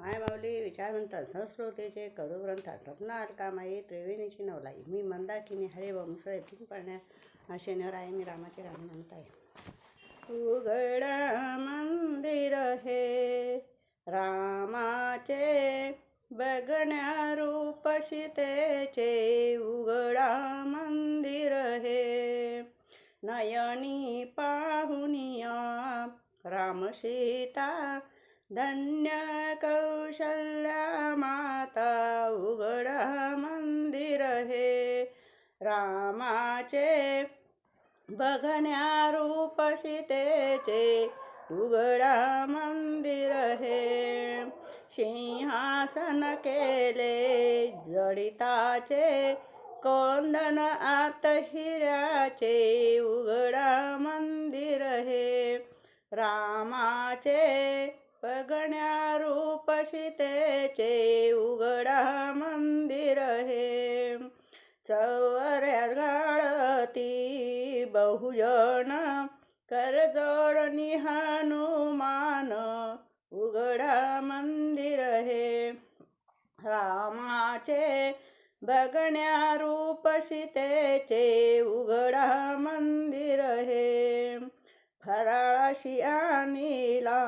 मायमाऊली विचारवंत संस्कृतीचे करुग्रंथात रत्नार कामाई त्रिवेणीची नवलाई. मी मंदाकिनी हरे वंशय भीम पाण्या आशेनर आहे मी रामाचे राम म्हणत आहे उघडा मंदिर हे रामाचे बघण्या रूप सीतेचे उघडा मंदिर हे. नयनी पाहुनिया राम सीता धन्य कौशल्या माता उघडा मंदिर हे. रामाचे बघण्या रूप सीतेचे उघडा मंदिर हे. सिंहासन केले जडिताचे कोंदन आत हिऱ्याचे उघडा मंदिर हे. रामाचे बघण्या रूप सीतेचे उघडा मंदिर हे चौऱ्या गाळती बहुजन करजोड हनुमान उघडा मंदिर हे रामाचे बघण्या रूप सीतेचे उघडा मंदिर हे फराळाशी आणिला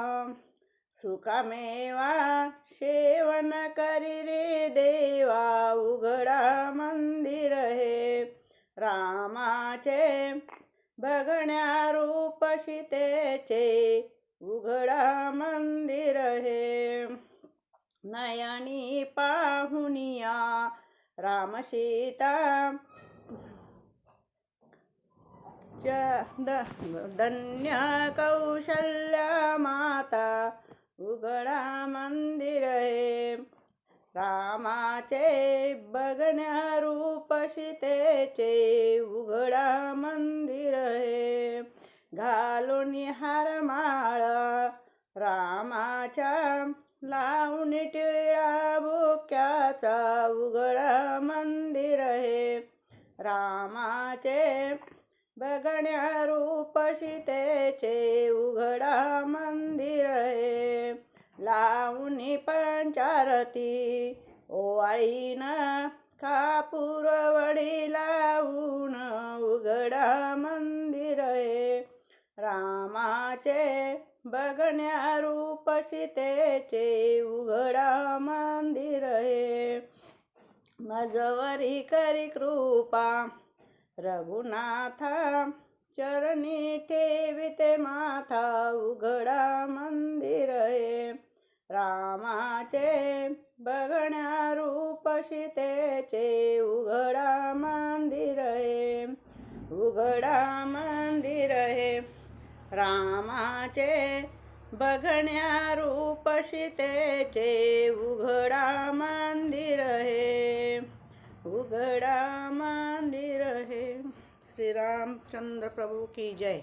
सुखमेवा सेवन करी रे देवा उघडा मंदिर हे. रामाचे बघण्या रूप सीतेचे उघडा मंदिर हे. नयनी पाहुनिया राम सीता. च द- धन्य कौशल्या माता. उघडा मंदिर हे. रामाचे बघण्या रूप सीतेचे उघडा मंदिर हे. घालून हार माळ रामाच्या लावून टिळा बुक्याचा उघडा मंदिर हे. रामाचे बघण्या रूप सीतेचे उघडा मंदिर हे. लावणी पंचारती ओवाळीन कापूर वडी लावून उघडा मंदिर आहे. रामाचे बघण्या रूप सीतेचे उघडा मंदिर मजवरी करी कृपा. रघुनाथा चरणी रामाचे बघण्या रूप सीतेचे उघडा मंदिर हे उघडा मंदिर हे रामाचे बघण्या रूप सीतेचे उघडा मंदिर हे उघडा मंदिर हे श्रीरामचंद्र प्रभू की जय.